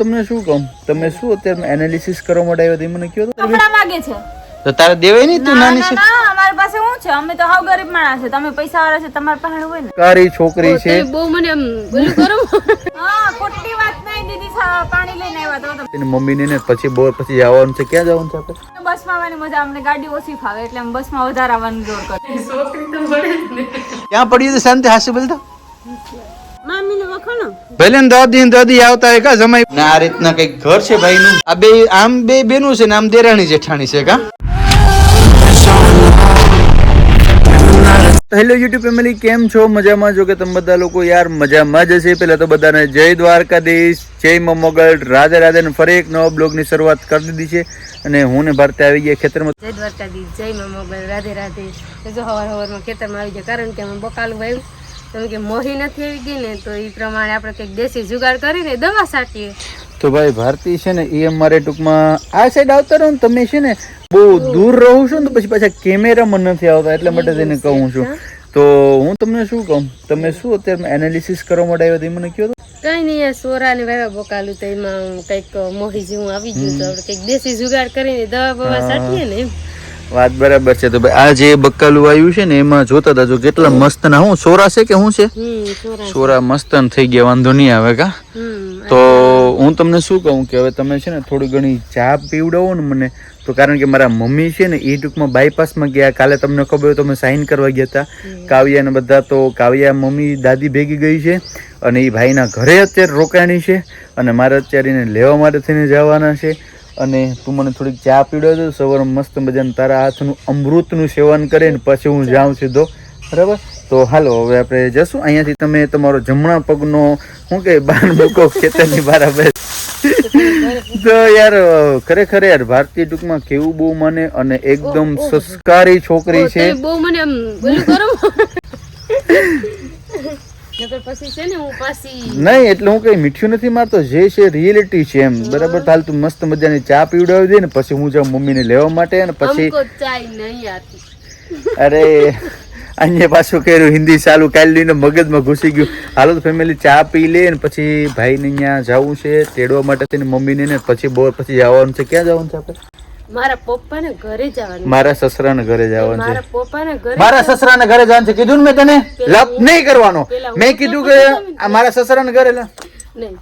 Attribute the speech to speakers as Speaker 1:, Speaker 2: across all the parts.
Speaker 1: તમને શું કહું? તમે શું અત્યારે એનાલિસિસ કરવા માટે આવ્યો તે મને કયો તો.
Speaker 2: કપડા માંગે છે.
Speaker 1: તો તારે દેવાય નહીં તું નાની છે?
Speaker 2: ના અમારી પાસે શું છે? અમે તો હાવ ગરીબ માણસ છે. તમે પૈસા વાળા છે તમારી પાસે હોય ને.
Speaker 1: કારી છોકરી છે.
Speaker 3: બહુ મને એમ ઓલું કરો.
Speaker 2: હા ખોટી વાત નહીં દીદી સા- પાણી લઈને આવ્યા તો તમે
Speaker 1: એની મમ્મીને ને પછી બહુ પછી જવાનું છે. ક્યાં જવાનું છે આપણે?
Speaker 2: બસમાં આવવાની મજા અમને ગાડી ઓછી ફાવે એટલે અમે બસમાં વધારે આવવાનું જોર કરે
Speaker 1: ક્યાં પડ્યું છે શાંતિ હાસી બોલતા? ભલે દાદી દાદી આવતા હોય જમાઈ ને આ રીતના કંઈક ઘર છે ભાઈ નું આ બે આમ બે બેનું છે ને આમ દેરાણી જેઠાણી છે કા? હેલો યુટ્યુબ ફેમિલી કેમ છો? મજામાં? જો કે તમે બધા લોકો યાર મજામાં જ હશે. પેલા તો બધાને જય દ્વારકાધીશ જય મોગલ રાધે રાધે ને ફરી એક નવા બ્લોગની શરૂઆત કરી દીધી છે. અને હું ને ભારતે આવી ગયા ખેતરમાં.
Speaker 3: જય દ્વારકાધીશ જય મમોગલ રાધે રાધે. જો હવાર હવારમાં ખેતરમાં આવી ગયા. કારણ કે અમે બકાલું વાવ્યું તમે કે મોહી નથી આવી ગઈ ને તો એ પ્રમાણે આપણે કંઈક દેશી જુગાડ કરીને દવા છાંટીએ.
Speaker 1: તો ભાઈ ભારતી છે ને એ અમારે ટૂંકમાં આ સાઈડ આવતા રહો ને તમે છે ને બહુ દૂર રહું છું ને પછી પાછા કેમેરામાં નથી આવતા એટલા માટે તેને કહું છું. તો હું તમને શું કહું? તમે શું અત્યારે એનાલિસિસ કરવા માટે આવ્યો તે મને કહો તો.
Speaker 3: કઈ નહીં આ સોરા ને વેવા બોકાલું તો એમાં કંઈક મોહી જેવું આવી ગયું તો આપણે કંઈક દેશી જુગાડ કરીને દવા બવા છાંટીએ ને એમ.
Speaker 1: વાત બરાબર છે તો ભાઈ આ જે બક્કાલું આવ્યું છે ને એમાં જોતા હતા જો કેટલા મસ્ત ના હું સોરા છે કે શું છે?
Speaker 3: સોરા
Speaker 1: મસ્ત થઈ ગયા વાંધો નહીં આવે કા? તો હું તમને શું કહું કે હવે તમે છે ને થોડી ઘણી ચા પીવડાવો ને મને તો કારણ કે મારા મમ્મી છે ને એ ટૂંકમાં બાયપાસમાં ગયા. કાલે તમને ખબર હોય તો અમે સાઈન કરવા ગયા હતા. કાવ્યા ને બધા તો કાવ્યા મમ્મી દાદી ભેગી ગઈ છે અને એ ભાઈના ઘરે અત્યારે રોકાણી છે અને મારે અત્યારે એને લેવા માટે થઈને જવાના છે. અને તું મને થોડીક ચા પીવડાવજો સવારે મસ્ત મજાનું તારા હાથનું અમૃતનું સેવન કરીને પછી હું જાઉં સીધો. બરાબર? તો હાલો હવે આપણે જશું. અહીંયાથી તમે તમારો જમણા પગનો શું કે બહાર મૂકો ખેતરની બરાબર. તો યાર ખરેખર યાર ભારતીય ટૂંકમાં કેવું બહુ મને અને એકદમ સંસ્કારી છોકરી છે.
Speaker 3: બહુ મને
Speaker 1: નહીં એટલે હું કઈ મીઠું નથી મારતો. જે છે રિયલિટી છે એમ. બરાબર? તાલ તું મસ્ત મજાની ચા પીવડાવી દે ને પછી હું જાઉં મમ્મીને લેવા માટે અને પછી અરે અહીંયા પાછું કર્યું હિન્દી ચાલુ કાલ લઈને મગજમાં ઘૂસી ગયું. હાલો તો ફેમિલી ચા પી લે ને પછી ભાઈ ને અહીંયા જવું છે તેડવા માટે તેની મમ્મી ને પછી બોર પછી જવાનું છે. ક્યાં જવાનું છે આપણે?
Speaker 3: મારા પપ્પાને ઘરે જવાનું
Speaker 1: મારા સસરાને ઘરે જવાનું છે.
Speaker 3: મારા પપ્પાને ઘરે
Speaker 1: મારા સસરાને ઘરે જવાનું છે. કીધું ને મેં તને? લપ નહીં કરવાનો. મેં કીધું કે આ મારા સસરાને ઘરે લા.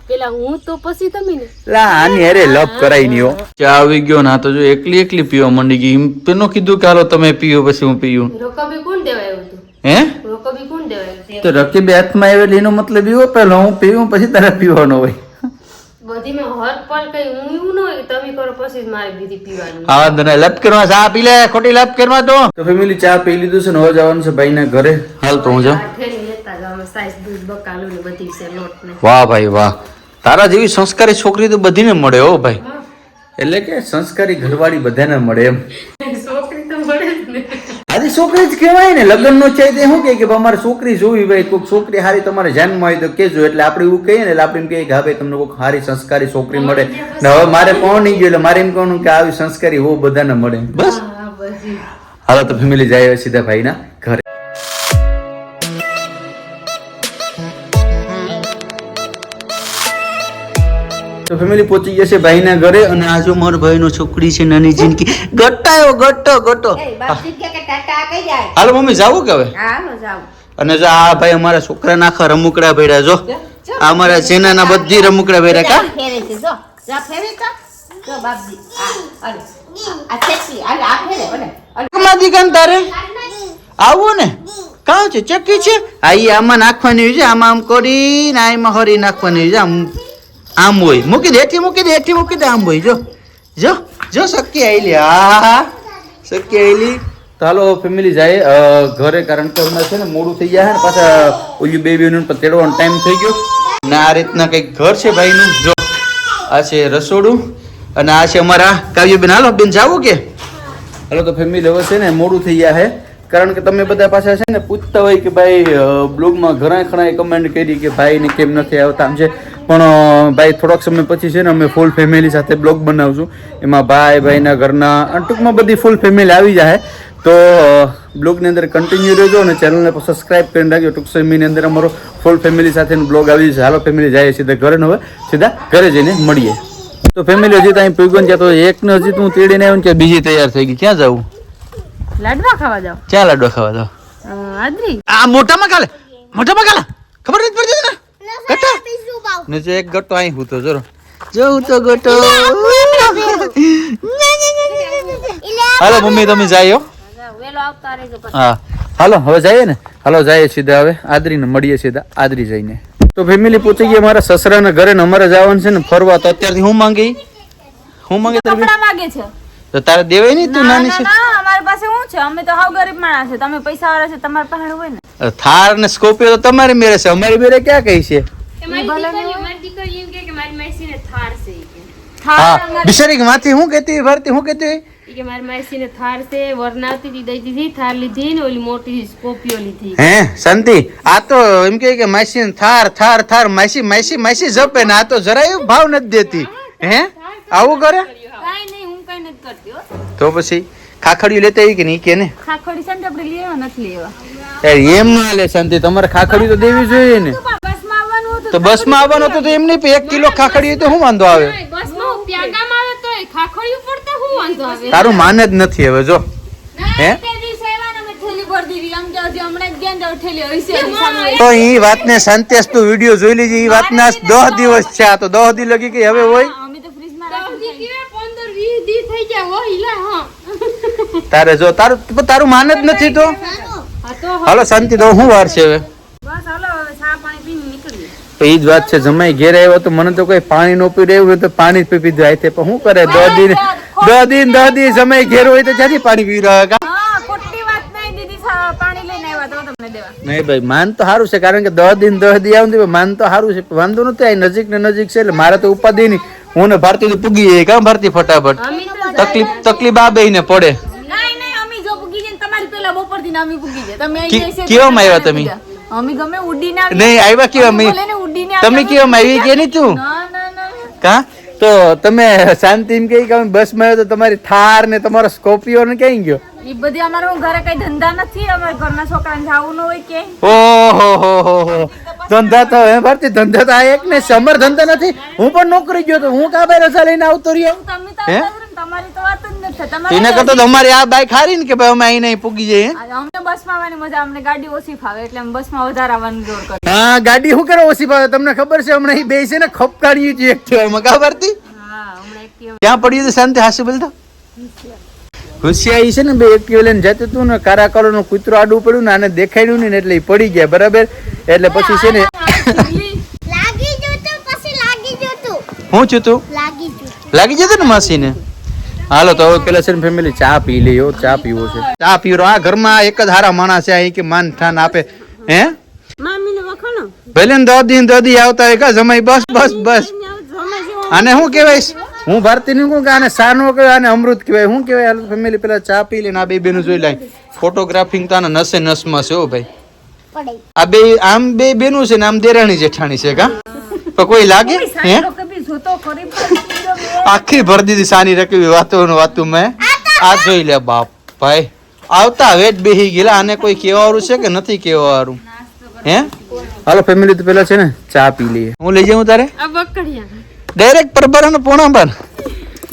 Speaker 3: પેલા હું તો પછી તમે ને.
Speaker 1: લા આની અરે લપ કરાઈ હો. ચા આવી ગયો ના તો જો એકલી એકલી પીવા માંડી ગઈ. પેનો કીધું કે હાલો તમે પીઓ પછી હું પીવું.
Speaker 3: રોકબી કોણ દેવાયું હતું?
Speaker 1: હે?
Speaker 3: રોકબી કોણ દેવાયું?
Speaker 1: તો રકીબે હાથમાં આવેલી એનો મતલબ એવો પેલો હું પીવું પછી તારે પીવાનો હોય.
Speaker 3: બધી હર પલ કઈ હું ન હોય તમે કરો પછી મારે બીજી પીવાનું.
Speaker 1: હા તને લપ કરવા ચા પી લે ખોટી લપ કરવા તો. તો ફેમિલી ચા પી લીધું છે ને હવે જવાનું છે ભાઈના ઘરે. હાલ તો હું જાઉં. વાહ ભાઈ વાહ. તારા જેવી સંસ્કારી છોકરી તો બધીને મળે હો ભાઈ. એટલે કે સંસ્કારી ઘરવાળી બધાને મળે એમ. આથી છોકરી જ કહેવાય ને લગ્ન નો છે તે શું કહે કે અમારે છોકરી જોવી ભાઈ કોઈક છોકરી હારી તમારે જન્મ હોય તો કેજો એટલે આપણે એવું કહીએ ને એટલે આપણે એમ કહીએ કે હા ભાઈ તમને કોઈક સારી સંસ્કારી છોકરી મળે. ને હવે મારે કોણ નહીં ગયું એટલે મારે એમ કહેવાનું કે આવી સંસ્કારી હો બધાને મળે. બસ. હાલો તો ફેમિલી જાય સીધા સીધા ભાઈના ઘરે. તો ફેમિલી પહોંચી ગયા છે ભાઈના ઘરે અને આ જો મારો ભાઈનો છોકરી છે નાની જિંદગી. ગટ્ટાયો ગટ્ટો ગટ્ટો હાલો મમ્મી જાવું કે હવે? અને જો આ ભાઈ અમારા છોકરાના આખા રમુકડા ભેડા જો. અમારા સેનાના બધી રમુકડા ભેડા કા? આવું ને? કાં છે? ચક્કી છે? આ આમાં નાખવાની છે આમાં આમ કરીને આમાં હરી નાખવાની છે આમ આમ હોય મૂકી દે એઠી મૂકી દે એઠી મૂકી દે આમ હોય જો જો જો શક્કી આવેલી હા શક્ય આવેલી તો હાલો ફેમિલી જાય ઘરે કારણ કે હમણાં છે ને મોડું થઈ જાય ને પાછા ઓલી બેબીનું પણ તેડવાનો ટાઈમ થઈ ગયો. ને આ રીતના કંઈક ઘર છે ભાઈનું. જો આ છે રસોડું અને આ છે અમારા કાવ્યબેન. હાલો બેન જાવું કે. હાલો તો ફેમિલી હવે છે ને મોડું થઈ ગયા છે. કારણ કે તમે બધા પાછા છે ને પૂછતા હોય કે ભાઈ બ્લોગમાં ઘણા ઘણા કમેન્ટ કરી કે ભાઈને કેમ નથી આવતા. આમ છે પણ ભાઈ થોડાક સમય પછી છે ને અમે ફૂલ ફેમિલી સાથે બ્લોગ બનાવશું. એમાં ભાઈ ભાઈના ઘરના ટૂંકમાં બધી ફૂલ ફેમિલી આવી જાય તો બ્લોગની અંદર કન્ટિન્યુ રહેજો અને ચેનલને સબસ્ક્રાઈબ કરીને રાખજો. ટૂંક સમયની અંદર અમારો ફૂલ ફેમિલી સાથેનો બ્લોગ આવી જશે. હાલો ફેમિલી જાય સીધા ઘરે હવે સીધા ઘરે જઈને મળીએ. તો ફેમિલી હજી તો અહીં છે ત્યાં તો એકને હજી તો હું તેડીને આવ્યો કે બીજી તૈયાર થઈ ગઈ. ક્યાં જવું?
Speaker 3: લાડવા ખાવા જાવ
Speaker 1: ક્યાં લાડવા ખાવા જાવ
Speaker 3: આદરી.
Speaker 1: આ મોટામાં કાલે મોટામાં કાલે? ખબર નથી પડતી? ગટ્ટા નીચે એક ગટો અહીં હું તો જરો. જોઉં તો ગટો. હાલો મમ્મી તમે જાય
Speaker 3: વેલો આવતા રહેજો
Speaker 1: હા. હાલો હવે જઈએ ને? હાલો જઈએ સીધા હવે. આદરીને મળીએ સીધા. આદરી જઈને. તો ફેમિલી પૂછી ગયા મારા સસરાના ઘરે ને અમારે જવાનું છે ને ફરવા. તો અત્યારથી હું માંગી હું માંગે તારે?
Speaker 2: માંગે છે.
Speaker 1: તો તારે દેવાય નહીં તું નાની છે?
Speaker 2: અમારી પાસે શું છે? અમે તો હાવ ગરીબ માણસ છે. તમે પૈસા વાળા છે તમારે પાસે હોય ને.
Speaker 1: થાર ને સ્કોપિયો તો તમારી મેરે છે. અમારી મેરે ક્યાં કઈ છે?
Speaker 3: મારી દીકરી એમ કે મારી માસીને થાર છે ઈ કે.
Speaker 1: હા બિચારી હું કહેતી ભારતી હું કહેતી
Speaker 3: કે મારી માસીને થાર છે વરનાવતી હતી દઈ દીધી થાર લીધી ને ઓલી મોટી સ્કોપિયો લીધી.
Speaker 1: હે શાંતિ. આ તો એમ કે કે માસી ને થાર થાર થાર માસી માસી માસી જપે ને આ તો જરાય ભાવ નથી દેતી. હે આવું કરે?
Speaker 2: કાઈ નહીં હું કઈ નથી કરતી
Speaker 1: તો પછી ખાખડિયું લેતા આવી કે નહીં? કે ને.
Speaker 2: ખાખડી છે આપણે લેવા નથી લેવા.
Speaker 1: એમ ના લે શાંતિ. તમારે ખાખડી તો દેવી જોઈએ ને. તો બસમાં આવવાનું હતું તો એમ નહીં એક કિલો ખાખડી તો શું વાંધો આવે?
Speaker 3: શું
Speaker 1: તારું માન જ નથી હવે જો. હે?
Speaker 2: તે
Speaker 1: એ વાતને શાંતિ તું વીડિયો જોઈ લેજે. એ વાતના દહ દિવસ છે આ તો દહ દી લગી કે હવે હોય?
Speaker 2: અમે તો ફ્રીજમાં રાખી
Speaker 3: દી કેવા પંદર વીસ દી થઈ ગયા હોય ઈલા હા.
Speaker 1: તારે જો તારું પણ તારું માન જ નથી તો.
Speaker 3: હા તો
Speaker 1: હાલો શાંતિ તો હું વાર છે હવે
Speaker 3: બસ હાલો હવે ચા પાણી પીને નીકળીએ
Speaker 1: તો ઈ જ વાત છે જમાઈ ઘેર આવ્યો તો મને તો કોઈ પાણી નો પી રહ્યું હોય તો પાણી જ પી પીધું આય તે પણ શું કરે? દસ દિન દસ દિન દસ જમાઈ ઘેર હોય તો ક્યાંથી પાણી પી રહ્યા કા?
Speaker 2: હા ખોટી વાત નહીં દીદી સા- પાણી લઈને આવ્યા તો તમને દેવા.
Speaker 1: નહીં ભાઈ માન તો સારું છે કારણ કે દસ દિન દસ દી આવું તો માન તો સારું છે. વાંધો નથી આ નજીક ને નજીક છે એટલે મારે તો ઉપાધિ નહીં. હું ને ભારતી તો પૂગી જાય કામ ભારતી ફટાફટ. તકલીફ તકલીફ આ બે ને પડે.
Speaker 2: નહીં નહીં અમે જો પૂગી જઈને તમારી પેલા બપોરથી અમે પૂગી જાય તમે
Speaker 1: કે-
Speaker 2: અહીં જઈશે
Speaker 1: કેવામાં આવ્યા તમે?
Speaker 2: અમે ગમે ઉડીને
Speaker 1: નહીં આવ્યા કેવા
Speaker 2: ઉડીને
Speaker 1: તમે કેવા આવી કે નહીં તું?
Speaker 2: ના ના ના
Speaker 1: કા? તો તમે શાંતિ એમ કહી કે બસમાં આવ્યો તો તમારી થાર ને તમારો સ્કોપિયો ને ક્યાં ગયો?
Speaker 2: બધી અમારે હું ઘરે કઈ ધંધા નથી અમારે ઘરના છોકરાને જવું ન હોય કે.
Speaker 1: ઓહો હો હો હો. ધંધા તો હે ભારતી ધંધા તો આ એક ને સમર ધંધા નથી. હું પણ નોકરી ગયો તો હું કા ભાઈ રજા લઈને આવતો રહ્યો?
Speaker 2: તમે તો
Speaker 1: હે?
Speaker 2: આવતા જ રહો ને, તમારી તો વાત જ નથી તમારે
Speaker 1: એને કરતો અમારી આ બાઈક હારી ને કે ભાઈ અમે અહીં નહીં પૂગી જઈએ
Speaker 2: અમને બસમાં આવવાની મજા અમને ગાડી ઓછી ફાવે એટલે અમે બસમાં વધારે આવવાનું જોર કરીએ.
Speaker 1: હા ગાડી શું કરે ઓછી ફાવે? તમને ખબર છે હમણાં બે છે ને ખપકાડી છે એક થયો કા ભારતી?
Speaker 3: હા હમણાં એક
Speaker 1: ક્યાં પડ્યું શાંતિ હાસુ બોલતો? હોશિયારી છે ને બે એક્ટિવ લઈને જતું હતું ને કારા કલરનું કૂતરો આડું પડ્યું ને આને દેખાડ્યું ને એટલે પડી ગયા બરાબર? એટલે પછી છે ને
Speaker 4: લાગી જતું પછી લાગી જતું
Speaker 1: હું છું તું?
Speaker 4: લાગી જતું
Speaker 1: લાગી જતું ને માસીને? હાલો તો હવે પેલા છે ને ફેમિલી ચા પી લઈએ ચા પીવો છે. ચા પીવો આ ઘરમાં એક જ હારા માણસ છે અહીં કે માન ઠાન આપે. હે? ભલે દિન દસ આવતા હોય કા જમાઈ બસ બસ બસ. આને શું કહેવાય? હું ભારતી નું કહું કે આને સાનો કહેવાય આને અમૃત કહેવાય. શું કહેવાય હાલ ફેમિલી પેલા ચા પી લઈને આ બે બેનું જોઈ લાય ફોટોગ્રાફિંગ તો આને નસે નસમાં છે હો ભાઈ. આ બે આમ બે બેનું છે ને આમ દેરાણી જેઠાણી છે કા? તો કોઈ લાગે? હે?
Speaker 2: તો કભી જોતો ખરી પણ
Speaker 1: આખી ભર દીધી સાની રકવી વાતો વાતો મેં. આ જોઈ લે બાપ ભાઈ. આવતા વેટ બેહી ગયેલા આને કોઈ કેવાવાળું છે કે નથી કેવાવાળું હે? હાલો ફેમિલી તો પેલા છે ને ચા પી લઈએ. હું લઈ જાઉં તારે?
Speaker 3: આ બકડિયા
Speaker 1: ડાયરેક્ટ પરભરણ પર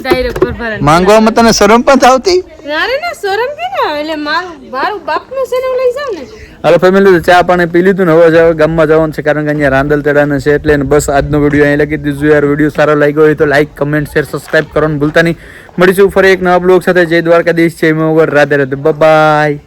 Speaker 3: ડાયરેક્ટ પર ભરણ
Speaker 1: માંગવામાં તને શરમ પણ આવતી
Speaker 3: નારે ના શરમ કે ના એટલે મારું મારું બાપનું છે ને લઈ જાઉં ને.
Speaker 1: હાલો ફેમિલી ચા પાણી પી લીધું ને હવે જાવ ગામમાં જવાનું છે કારણ કે અહીંયા રાંદલ તેડાને છે એટલે બસ આજનો વીડિયો અહીં લખી દીધું યાર વીડિયો સારો લાગ્યો હોય તો લાઈક કમેન્ટ શેર સબસ્ક્રાઈબ કરવાનું ભૂલતા નહીં. મળીશું ફરી એક નવા બ્લોગ સાથે. જય દ્વારકાધીશ જય મોગર રાધે રાધે. બાય